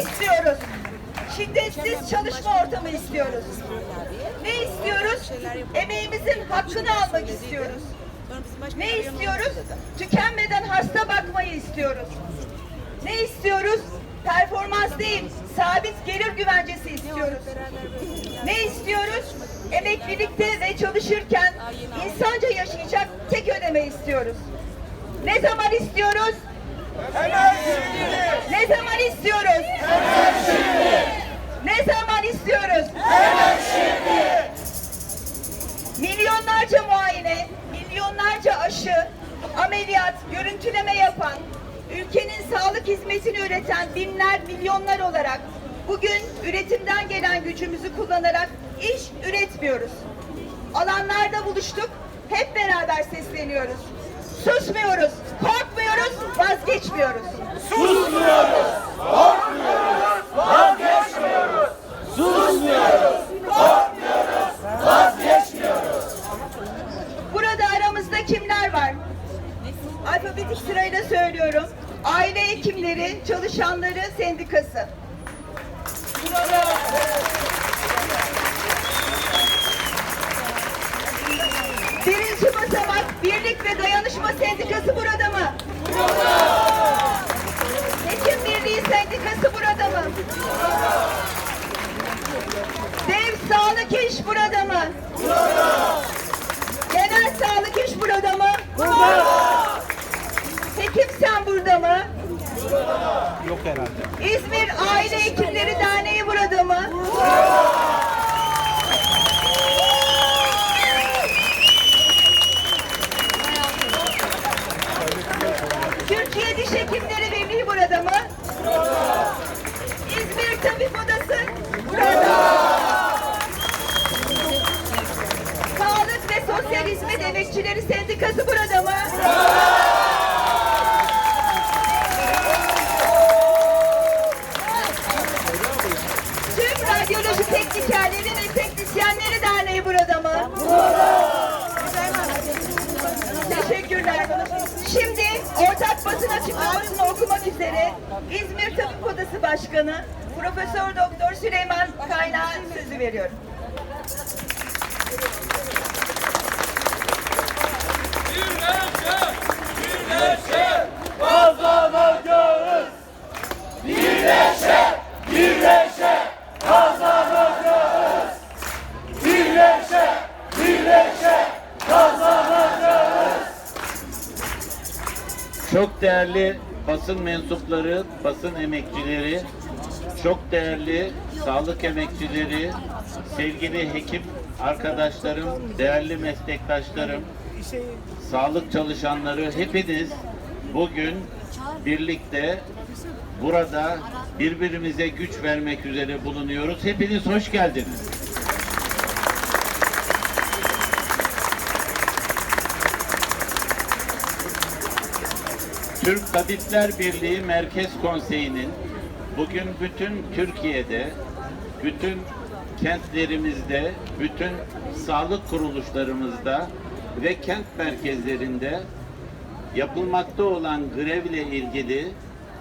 istiyoruz? Şiddetsiz çalışma ortamı istiyoruz. Ne istiyoruz? Emeğimizin hakkını almak istiyoruz. Ne istiyoruz? Tükenmeden hasta bakmayı istiyoruz. Ne istiyoruz? Performans değil, sabit gelir güvencesi istiyoruz. Ne istiyoruz? Emeklilikte ve çalışırken insanca yaşayacak tek ödeme istiyoruz. Ne zaman istiyoruz? Ne zaman istiyoruz? Ne zaman istiyoruz? Milyonlarca muayene, milyonlarca aşı, ameliyat, görüntüleme yapan, ülkenin sağlık hizmetini üreten binler, milyonlar olarak bugün üretimden gelen gücümüzü kullanarak iş üretmiyoruz. Alanlarda buluştuk, hep beraber sesleniyoruz. Susmuyoruz, korkmuyoruz, vazgeçmiyoruz. Burada aramızda kimler var? Alfabetik sırayla söylüyorum. Aile hekimleri, çalışanları sendikası. Birinci basamak Birlik ve Dayanışma Sendikası burada? Hekim Birliği Sendikası burada mı? Dev Sağlık İş burada mı? Genel Sağlık İş burada mı? Hekim sen burada mı? Yok herhalde. İzmir Aile Sosyal Hizmet Emekçileri Sendikası burada mı? Tüm Radyoloji Teknikerleri ve Teknisyenleri Derneği burada mı? Teşekkürler. Şimdi ortak basın açıklamasını okumak üzere İzmir Tabip Odası Başkanı Profesör Doktor Süleyman Kaynağı sözü veriyorum. Çok değerli basın mensupları, basın emekçileri, çok değerli sağlık emekçileri, sevgili hekim arkadaşlarım, değerli meslektaşlarım, sağlık çalışanları hepiniz bugün birlikte burada birbirimize güç vermek üzere bulunuyoruz. Hepiniz hoş geldiniz. Türk Tabipler Birliği Merkez Konseyi'nin bugün bütün Türkiye'de, bütün kentlerimizde, bütün sağlık kuruluşlarımızda ve kent merkezlerinde yapılmakta olan grevle ilgili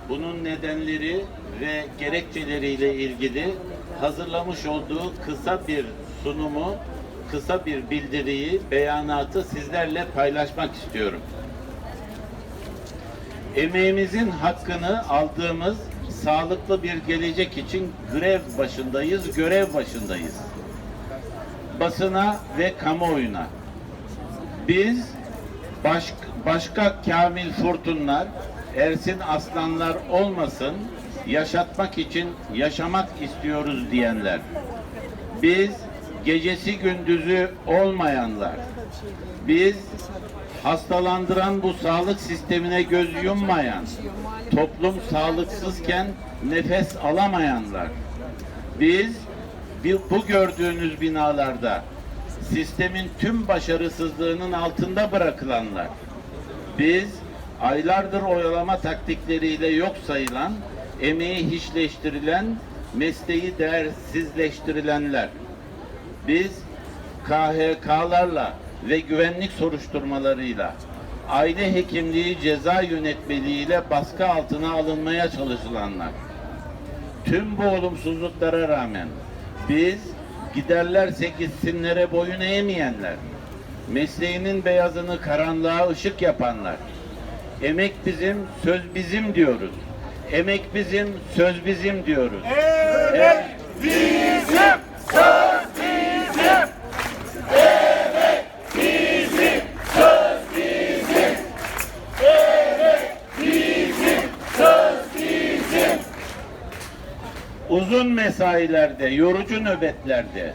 bunun nedenleri ve gerekçeleriyle ilgili hazırlamış olduğu kısa bir sunumu, kısa bir bildiriyi, beyanatı sizlerle paylaşmak istiyorum emeğimizin hakkını aldığımız sağlıklı bir gelecek için grev başındayız, görev başındayız. Basına ve kamuoyuna. Biz baş, başka Kamil Furtunlar, Ersin Aslanlar olmasın, yaşatmak için yaşamak istiyoruz diyenler. Biz gecesi gündüzü olmayanlar. Biz hastalandıran bu sağlık sistemine göz yummayan, toplum sağlıksızken nefes alamayanlar. Biz bu gördüğünüz binalarda sistemin tüm başarısızlığının altında bırakılanlar. Biz aylardır oyalama taktikleriyle yok sayılan, emeği hiçleştirilen, mesleği değersizleştirilenler. Biz KHK'larla ve güvenlik soruşturmalarıyla aile hekimliği ceza yönetmeliğiyle baskı altına alınmaya çalışılanlar. Tüm bu olumsuzluklara rağmen biz giderlerse gitsinlere boyun eğmeyenler, mesleğinin beyazını karanlığa ışık yapanlar, emek bizim, söz bizim diyoruz. Emek bizim, söz bizim diyoruz. Emek bizim, mesailerde, yorucu nöbetlerde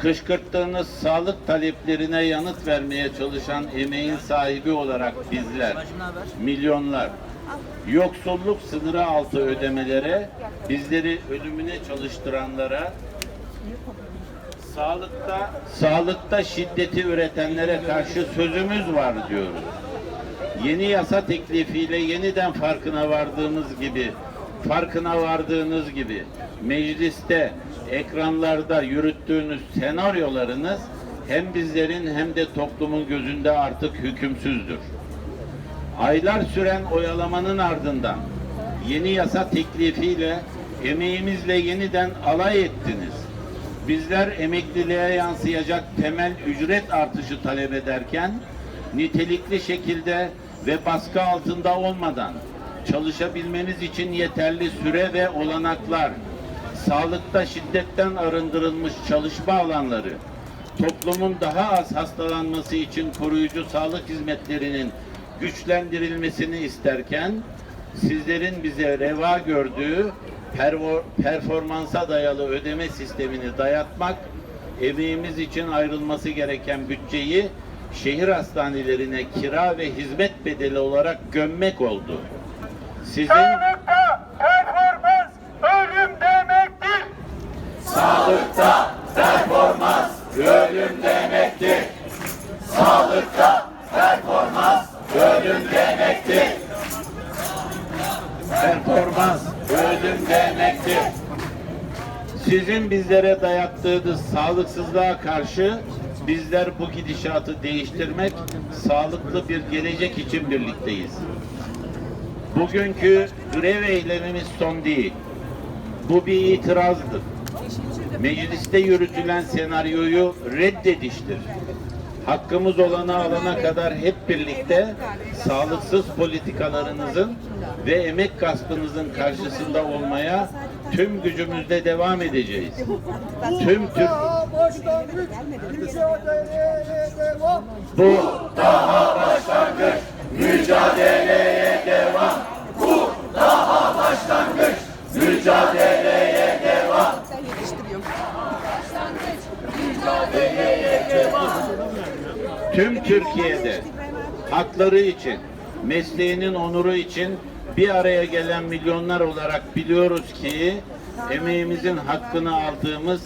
kışkırttığınız sağlık taleplerine yanıt vermeye çalışan emeğin sahibi olarak bizler, milyonlar, yoksulluk sınırı altı ödemelere, bizleri ölümüne çalıştıranlara, sağlıkta sağlıkta şiddeti üretenlere karşı sözümüz var diyoruz. Yeni yasa teklifiyle yeniden farkına vardığımız gibi, farkına vardığınız gibi mecliste, ekranlarda yürüttüğünüz senaryolarınız hem bizlerin hem de toplumun gözünde artık hükümsüzdür. Aylar süren oyalamanın ardından yeni yasa teklifiyle emeğimizle yeniden alay ettiniz. Bizler emekliliğe yansıyacak temel ücret artışı talep ederken nitelikli şekilde ve baskı altında olmadan çalışabilmeniz için yeterli süre ve olanaklar, sağlıkta şiddetten arındırılmış çalışma alanları, toplumun daha az hastalanması için koruyucu sağlık hizmetlerinin güçlendirilmesini isterken sizlerin bize reva gördüğü performansa dayalı ödeme sistemini dayatmak, emeğimiz için ayrılması gereken bütçeyi şehir hastanelerine kira ve hizmet bedeli olarak gömmek oldu. Sizin Sağlıkta performans ölüm demektir. Sağlıkta performans ölüm demektir. Sağlıkta performans ölüm demektir. performans ölüm demektir. Sizin bizlere dayattığınız sağlıksızlığa karşı bizler bu gidişatı değiştirmek, sağlıklı bir gelecek için birlikteyiz. Bugünkü grev eylemimiz son değil. Bu bir itirazdır. Mecliste yürütülen senaryoyu reddediştir. Hakkımız olanı alana kadar hep birlikte sağlıksız politikalarınızın ve emek gaspınızın karşısında olmaya tüm gücümüzle devam edeceğiz. Tüm Türk bu Mücadeleye devam. Bu daha başlangıç. Mücadeleye devam. tüm Türkiye'de hakları için, mesleğinin onuru için bir araya gelen milyonlar olarak biliyoruz ki emeğimizin hakkını aldığımız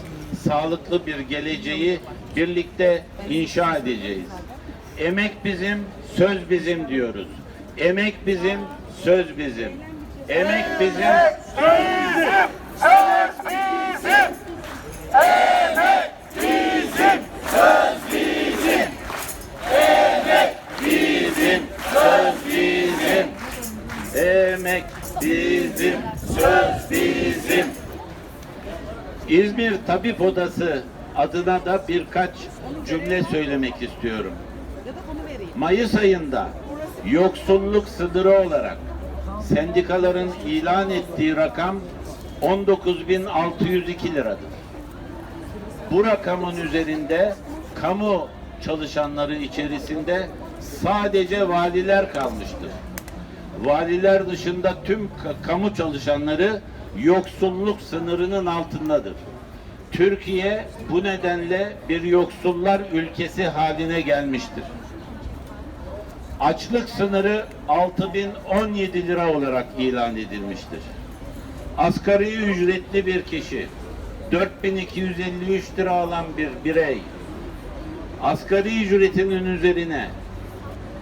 sağlıklı bir geleceği birlikte inşa edeceğiz. Emek bizim, söz bizim diyoruz. Emek bizim, söz bizim. Emek bizim, Bizim söz bizim. Emek bizim söz bizim. Emek bizim söz bizim. emek bizim, Söz bizim. İzmir Tabip Odası adına da birkaç cümle söylemek istiyorum. Mayıs ayında yoksulluk sınırı olarak sendikaların ilan ettiği rakam 19.602 liradır. Bu rakamın üzerinde kamu çalışanları içerisinde sadece valiler kalmıştır. Valiler dışında tüm ka- kamu çalışanları yoksulluk sınırının altındadır. Türkiye bu nedenle bir yoksullar ülkesi haline gelmiştir. Açlık sınırı 6017 lira olarak ilan edilmiştir. Asgari ücretli bir kişi 4253 lira alan bir birey asgari ücretinin üzerine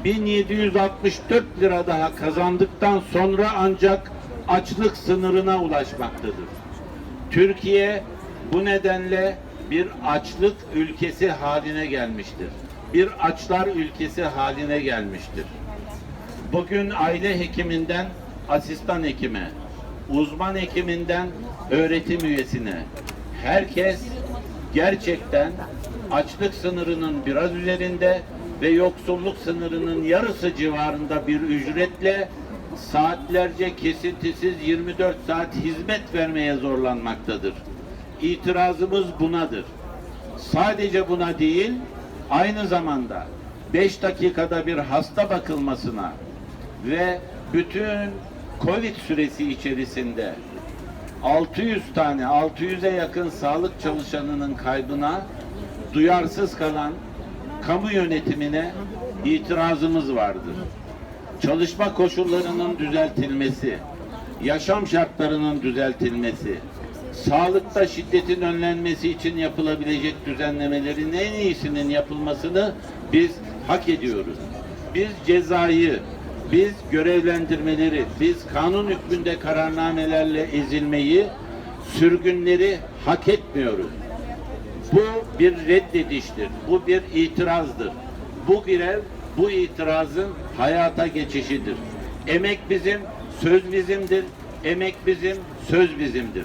1764 lira daha kazandıktan sonra ancak açlık sınırına ulaşmaktadır. Türkiye bu nedenle bir açlık ülkesi haline gelmiştir. Bir açlar ülkesi haline gelmiştir. Bugün aile hekiminden asistan hekime, uzman hekiminden öğretim üyesine, herkes gerçekten açlık sınırının biraz üzerinde ve yoksulluk sınırının yarısı civarında bir ücretle saatlerce kesintisiz 24 saat hizmet vermeye zorlanmaktadır. İtirazımız bunadır. Sadece buna değil, aynı zamanda 5 dakikada bir hasta bakılmasına ve bütün Covid süresi içerisinde 600 tane, 600'e yakın sağlık çalışanının kaybına duyarsız kalan kamu yönetimine itirazımız vardır. Çalışma koşullarının düzeltilmesi, yaşam şartlarının düzeltilmesi, sağlıkta şiddetin önlenmesi için yapılabilecek düzenlemelerin en iyisinin yapılmasını biz hak ediyoruz. Biz cezayı, biz görevlendirmeleri, biz kanun hükmünde kararnamelerle ezilmeyi, sürgünleri hak etmiyoruz. Bu bir reddediştir. Bu bir itirazdır. Bu grev, bu itirazın hayata geçişidir. Emek bizim, söz bizimdir. Emek bizim, söz bizimdir.